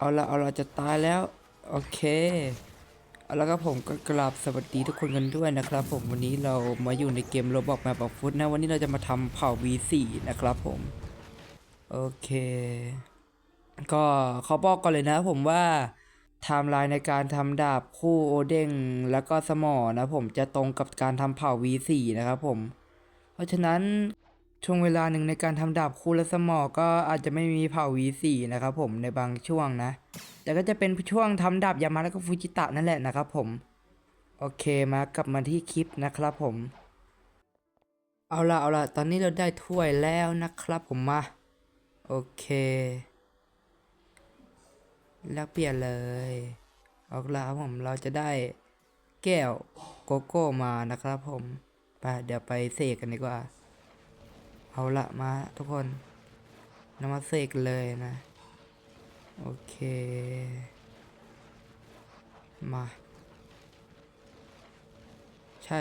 เอาละเอาละจะตายแล้ว โอเคเอาละครับผมก็กราบสวัสดีทุกคนกันด้วยนะครับ ผมวันนี้เรามาอยู่ในเกมโรบอกแมปฟุตนะวันนี้เราจะมาทำเผ่า V4 นะครับผมโอเค ก็เขาบอกก่อนเลยนะผมว่าไทม์ไลน์ในการทำดาบคู่โอเด้งแล้วก็สมอนะผมจะตรงกับการทำเผ่า V4 นะครับผม เพราะฉะนั้น ช่วงเวลาหนึ่งในการทำดาบคู่และสมอก็อาจจะไม่มีเผ่า V4 นะครับผมในบางช่วงนะ แต่ก็จะเป็นช่วงทำดาบยามาแล้วก็ฟูจิตะนั่นแหละนะครับผมโอเคมากลับมาที่คลิปนะครับผม เอาละเอาละตอนนี้เราได้ถ้วยแล้วนะครับผมมา โอเค แลกเปลี่ยนเลยเอาละครับผมเราจะได้แก้วโกโก้มานะครับผมไปเดี๋ยวไปเสกกันดีกว่า เอาละมาทุกคนนำมาเสกเลยนะ โอเค มา ใช่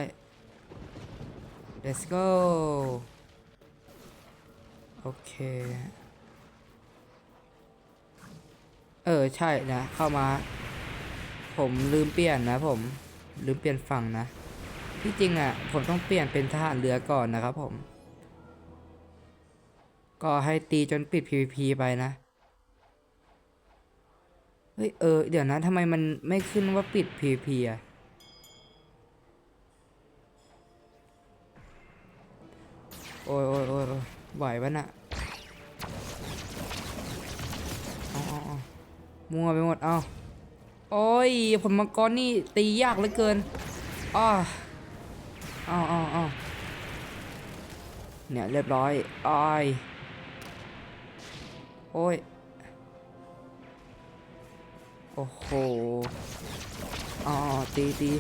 let's go โอเค เออ ใช่นะ เข้ามา ผมลืมเปลี่ยนนะผม ลืมเปลี่ยนฝั่งนะ ที่จริงอะ ผมต้องเปลี่ยนเป็นทหารเรือก่อนนะครับผม ก็ให้ตีจนปิด PVP ไปนะ เฮ้ย เออ เดี๋ยวนะทำไมมันไม่ขึ้นว่าปิด PVP อะ โอ้ยโอ้ยโอ้ยโอ้ยไหวปะน่ะอาเออมัวไปหมด เอาโอ้ย ผลมังกรนี่ตียากเหลือเกินอ้อเอาเอาเอเนี่ย เรียบร้อยอ้าย โอ้ย โอ้โห อ๋อ ตีตี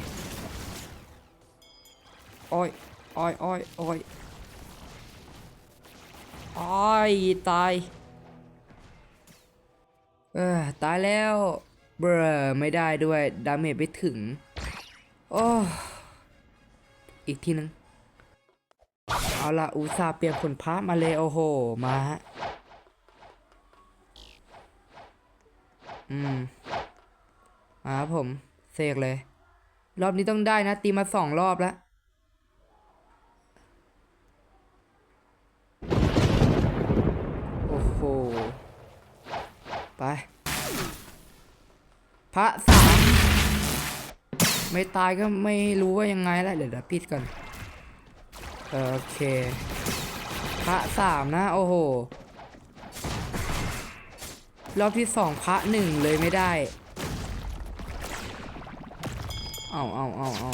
โอ้ยโอ้ยโอ้ยโอ้ยโอ้ยตาย เออ ตายแล้ว เบรอไม่ได้ด้วย ดาเมจไม่ถึง โอ้ อีกทีนึง เอาละอุตสาเปลี่ยนผลพระมาเลย โอ้โห มาฮะ อืมมาครับผมเสกเลย รอบนี้ต้องได้นะ ตีมาสองรอบแล้วโอ้โหไป พระสามไม่ตายก็ไม่รู้ว่ายังไงแล้วเดี๋ยวเดี๋ยวปิดก่อน โอเค พระสามนะ โอ้โห รอบที่สองพระหนึ่งเลยไม่ได้ เอาเอาเอาเอา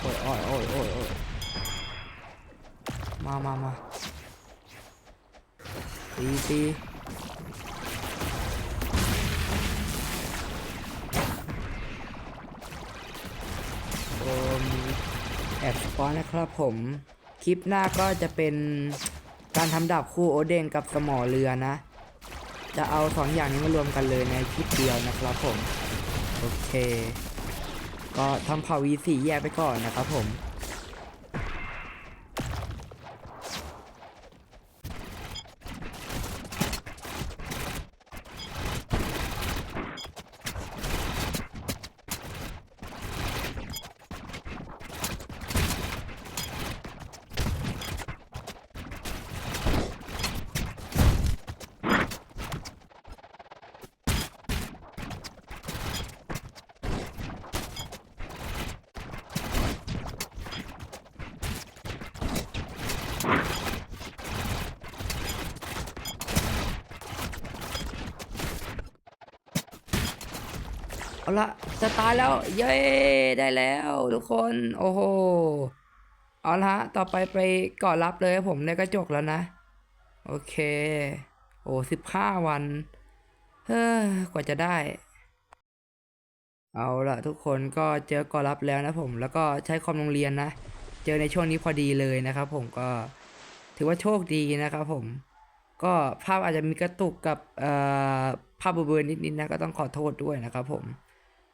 โอ้ยโอ้ยโอ้ยโอ้ยโอ้ยมามามาตีตีโอ้มแอบสปอนนะครับผม คลิปหน้าก็จะเป็นการทำดาบคู่โอเด้งกับสมอเรือนะ จะเอาสองอย่างนี้มารวมกันเลยในคลิปเดียวนะครับผม โอเค ก็ทำเผารีสี่แยกไปก่อนนะครับผม ละจะตายแล้ว เย้ได้แล้วทุกคน โอ้โห เอาละฮะต่อไปไปก่อรับเลยผมในกระจกแล้วนะ โอเค โอ้สิบห้าวัน เฮ้อกว่าจะได้ เอาละทุกคนก็เจอก่อรับแล้วนะผม แล้วก็ใช้คอมโรงเรียนนะ เจอในช่วงนี้พอดีเลยนะครับผมก็ถือว่าโชคดีนะครับผม ก็ภาพอาจจะมีกระตุกกับเอ่อภาพเบลอๆนิดๆนะก็ต้องขอโทษด้วยนะครับผม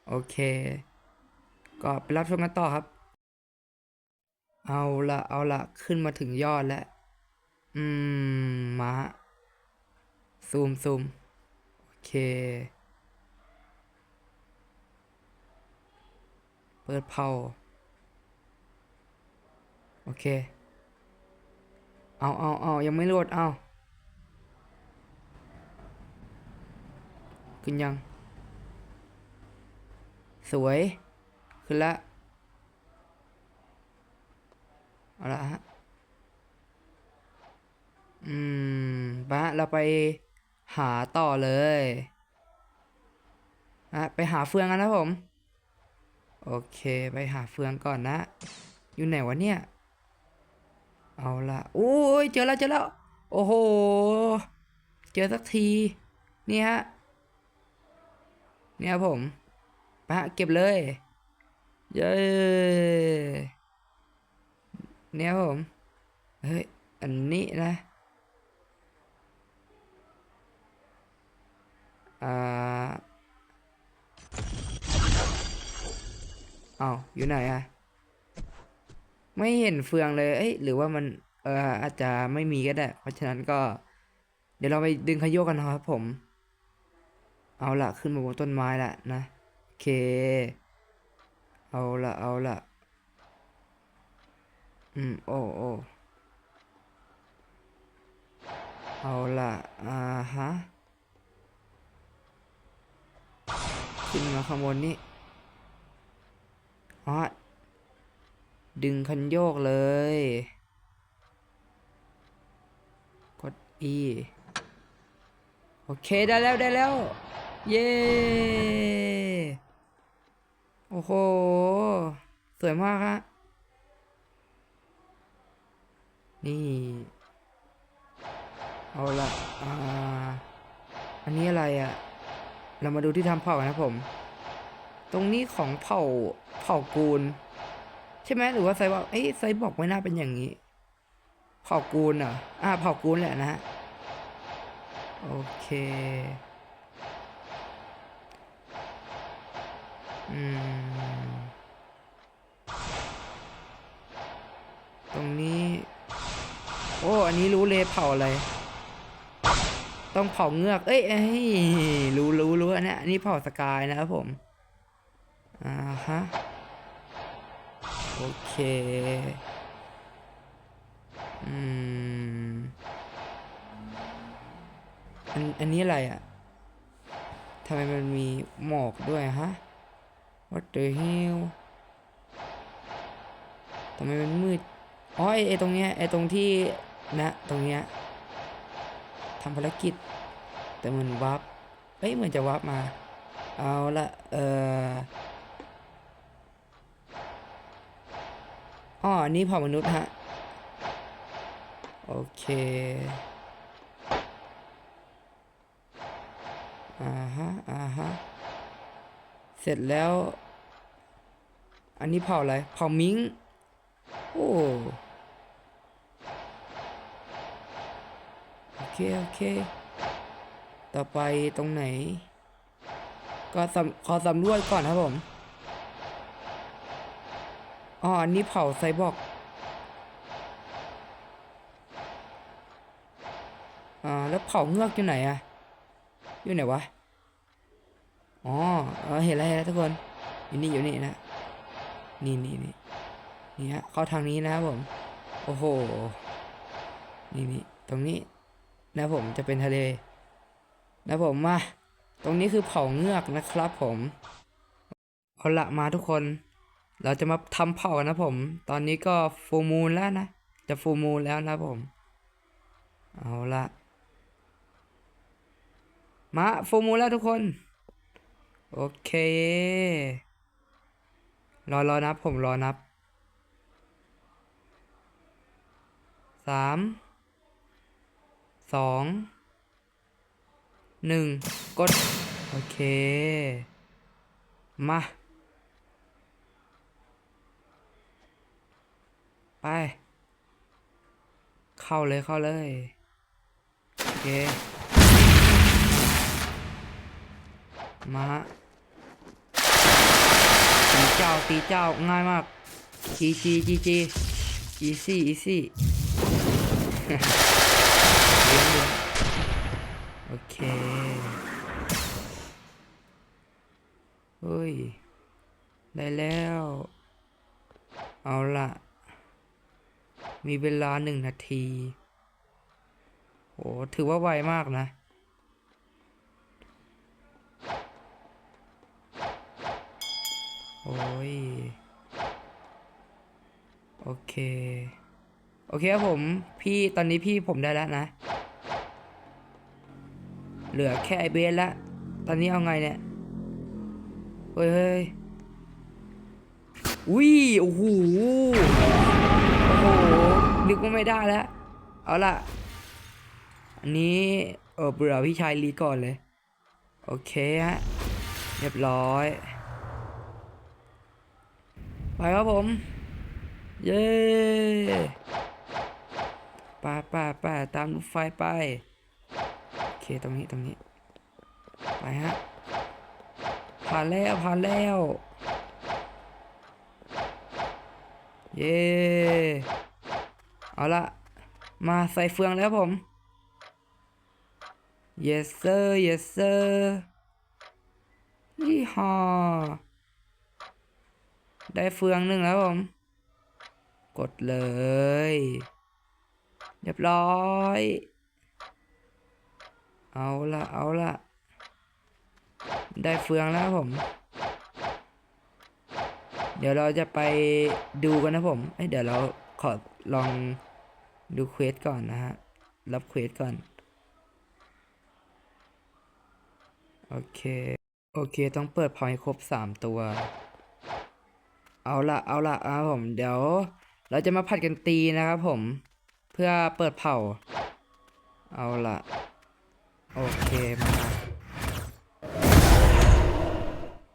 โอเค ก็ไปรับชมกันต่อครับ เอาละเอาละขึ้นมาถึงยอดแล้ว อืม มาซูมซูมโอเค เปิดเผาโอเค เอาเอาเอายังไม่โหลด เอา ขึ้นยัง สวย ขึ้นละ เอาละฮะ อืมบะเราไปหาต่อเลยนะไปหาเฟืองกันนะผม โอเคไปหาเฟืองก่อนนะ อยู่ไหนวะเนี่ย เอาละโอ้ยเจอแล้วเจอแล้ว โอ้โห เจอสักที นี่ฮะ เนี่ยครับผม ปะเก็บเลย เย้เนี่ยผม เฮ้ย อันนี้นะอ่าเอาอยู่ไหนอะไม่เห็นเฟืองเลย เอ้ย หรือว่ามัน เอออาจจะไม่มีก็ได้ เพราะฉะนั้นก็ เดี๋ยวเราไปดึงขยโยกกันนะครับผม เอาละขึ้นมาบนต้นไม้ละนะ เค เอาละเอาละอืม โอ้โอ้เอาละอ่าฮะ ขึ้นมาข้างบนนี้อ๋อดึงคันโยกเลย กด E โอเค ได้แล้ว ได้แล้ว เย้ โอ้โห สวยมากฮะ นี่ เอาละอ่า อันนี้อะไรอะ่ะ เรามาดูที่ทำเผ่ากันนะผม ตรงนี้ของเผ่า เผ่ากูล ใช่ไหมหรือว่าไซบอกเอ้ยไซบอกไม่น่าเป็นอย่างนี้ เผ่ากูลเหรออ่า เผ่ากูลแหละนะฮะ โอเค อืม ตรงนี้ โอ้ อันนี้รู้เลยเผาอะไร ต้องเผาเงือก เอ้ยเอ้ยรู้รู้รู้อันนี้อันนี้เผาสกายนะครับผม อ่าฮะ โอเค อืม อัน อันนี้อะไรอะทำไมมันมีหมอกด้วยฮะ What the hell ทำไมมันมืด อ๋อไอไอตรงเนี้ยไอตรงที่นะตรงเนี้ยทำภารกิจ แต่มันวับเอ้ยเหมือนจะวับมา เอาละเอออ๋ออันนี้เผ่ามนุษย์ฮะ โอเคอ่าฮะอ่าฮะ ร็จแล้ว อันนี้เผ่าอะไร เผ่ามิงโอ้ โอเค โอเค ต่อไปตรงไหน ก็สำขอสำรวจก่อนครับผม อ๋อ อันนี้เผาไซบอร์กอ่า แล้วเผาเงือกอยู่ไหนอะอยู่ไหนวะ อ๋อเออเห็นแล้วเห็นแล้วทุกคนอยู่นี่อยู่นี่นะนี่นี่นี่นี่ฮะเข้าทางนี้นะครับผม โอ้โห นี่นี่ตรงนี้นะผมจะเป็นทะเล นะผมมาตรงนี้คือเผาเงือกนะครับผม เอาละมาทุกคน เราจะมาทำเผากันนะผม ตอนนี้ก็ฟูมูลแล้วนะ จะฟูมูลแล้วนะผม เอาละมาฟูมูลแล้วทุกคน โอเค รอรอนับผมรอนับสามสองหนึ่งกด โอเค มา ไป เข้าเลยเข้าเลย โอเค มาฮะตีเจ้าตีเจ้าง่ายมากจีจีจีจีอีซี่อีซี่เลี้ยงเลี้ยงโอเคเฮ้ย ได้แล้ว เอาละมีเวลาหนึ่งนาที โอ้ถือว่าไวมากนะ โอ้ย โอเค โอเคครับผม พี่ตอนนี้พี่ผมได้แล้วนะ เหลือแค่ไอเบสละตอนนี้เอาไงเนี่ยเฮ้ยเฮ้ยอุ้ยโอ้โหโอ้โหนึกว่าไม่ได้แล้ว เอาล่ะ อันนี้เออเบื่อพี่ชายลีก่อนเลย โอเคฮะ เรียบร้อย ไปครับผม เย้ป่าป่าป่าตามรถไฟไป โอเคตรงนี้ตรงนี้ ไปฮะ ผ่านแล้วผ่านแล้ว เย้เอาละมาใส่เฟืองแล้วผม yes sir yes sir ยี่ห้อ ได้เฟืองหนึ่งแล้วผม กดเลย เรียบร้อย เอาละเอาละได้เฟืองแล้วผม เดี๋ยวเราจะไปดูกันนะผมเเดี๋ยวเราขอลองดูเควสก่อนนะฮะ รับเควสก่อน โอเค โอเค ต้องเปิดพอยต์ครบสามตัว เอาละเอาละเอาผมเดี๋ยว เราจะมาผัดกันตีนะครับผม เพื่อเปิดเผา เอาละโอเคมา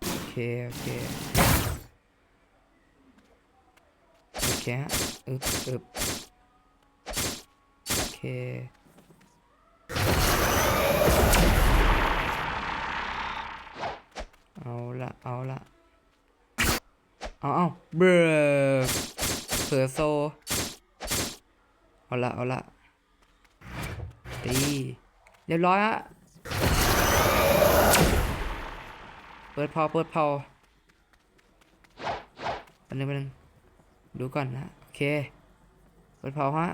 โอเคโอเคโอเคฮะอึบอึบโอเคเอาละเอาละ เอาเอาเบรกเผือโซ เอาละเอาละตีเรียบร้อยฮะ เปิดพอเปิดพออันนึงอันนึงดูก่อนนะ โอเค เปิดเผาฮะ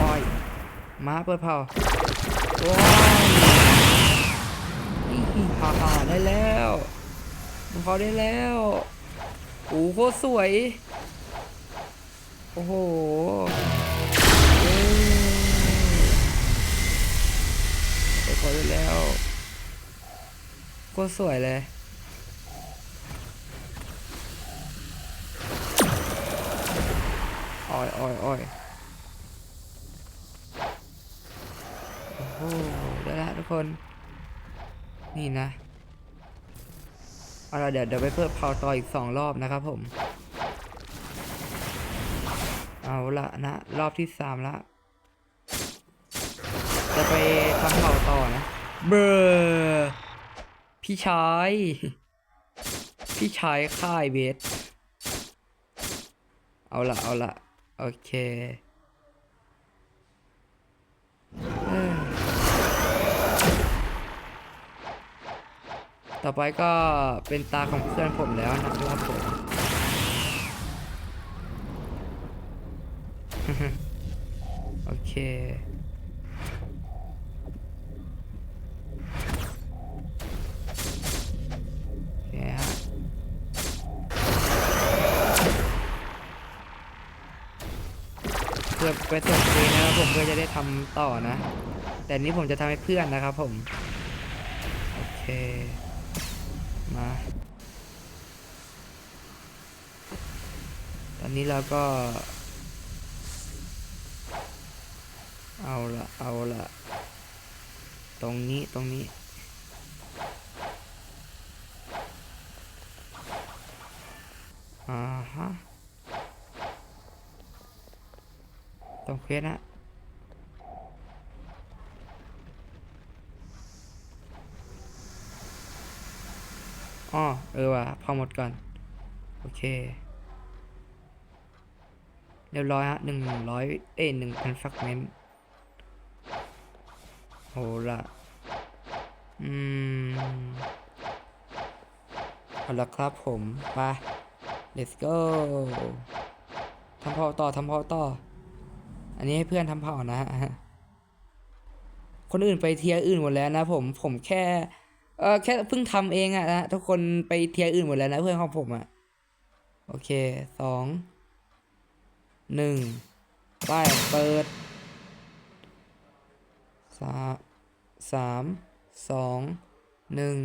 ออย มาเปิดเผาโอ้ยอีฮ่าฮ่าได้แล้ว เขาได้แล้วโอ้โหโคตรสวย โอ้โหเย้เปิดเผาได้แล้วโคตรสวยเลยอ้อยอ้อยอ้อยโอ้โหได้ละทุกคน นี่นะ เอาละเดี๋ยวเดี๋ยวไปเพิ่มเผาต่ออีกสองรอบนะครับผม เอาละนะรอบที่สามละ จะไปทำเผาต่อนะ เบอร์พี่ชาย พี่ชายค่ายเบส เอาละเอาละโอเคเอ้ย ต่อไปก็เป็นตาของเพื่อนผมแล้วนะครับผมโอเคเคฮะเพื่อไปส่งเองนะครับผมเพื่อจะได้ทำต่อนะ แต่นี้ผมจะทำให้เพื่อนนะครับผม โอเค มา ตอ นนี้เราก็ เอาละเอาละตรงนี้ตรงนี้ อ่าฮะต้องเควสนะอ๋อเออว่ะพอหมดก่อน โอเค เรียบร้อยฮะหนึ่งร้อยเอ้หนึ่งพันฟักเมนโหละอืมเอาละครับผม ไป let's go ทำเผาต่อทำเผาต่อ อันนี้ให้เพื่อนทำเผานะฮะ คนอื่นไปเทียร์อื่นหมดแล้วนะผม ผมแค่ เออแค่เพิ่งทำเองอะนะทุกคนไปเทียร์อื่นหมดแล้วนะเพื่อนของผมอะโอเคสอง หนึ่งไปเปิดสามสามสองหนึ่ง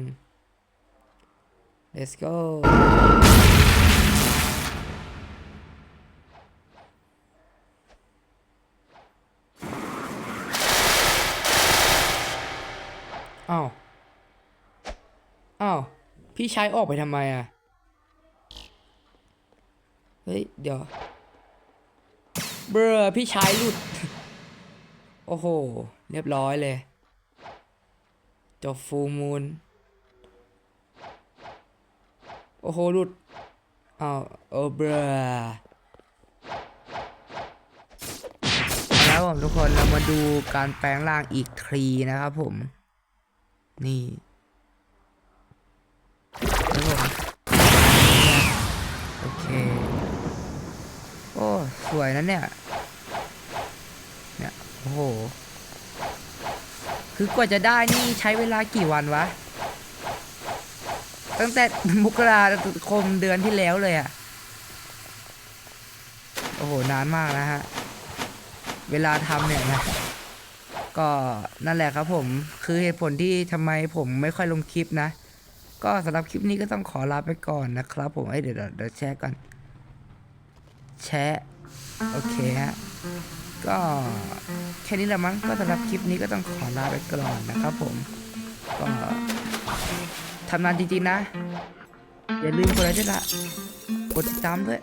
let's go อ้าว อ้าว พี่ชายออกไปทำไมอะ เฮ้ย เดี๋ยว เบอรอพี่ชายหลุด โอ้โห เรียบร้อยเลย จบฟูมูล โอ้โห หลุดอ้าวโอ้เบอรอแล้วผมทุกคนเรามาดูการแปลงร่างอีกทีนะครับผม นี่ สวยนะเนี่ย เนี่ย โอ้โห คือกว่าจะได้นี่ใช้เวลากี่วันวะ ตั้งแต่มกราคมเดือนที่แล้วเลยอะโอ้โห นานมากนะฮะ เวลาทำเนี่ยนะก็นั่นแหละครับผมคือเหตุผลที่ทำไมผมไม่ค่อยลงคลิปนะ ก็สำหรับคลิปนี้ก็ต้องขอลาไปก่อนนะครับผมเอ้ยเดี๋ยวเดี๋ยวเดี๋ยวแชร์ก่อนแชร์ โอเคฮะก็แค่นี้ละมั้งก็สำหรับคลิปนี้ก็ต้องขอลาไปก่อนนะครับผม ก็ทำงานจริงๆนะ อย่าลืมกดไลค์ด้วยละกดติดตามด้วย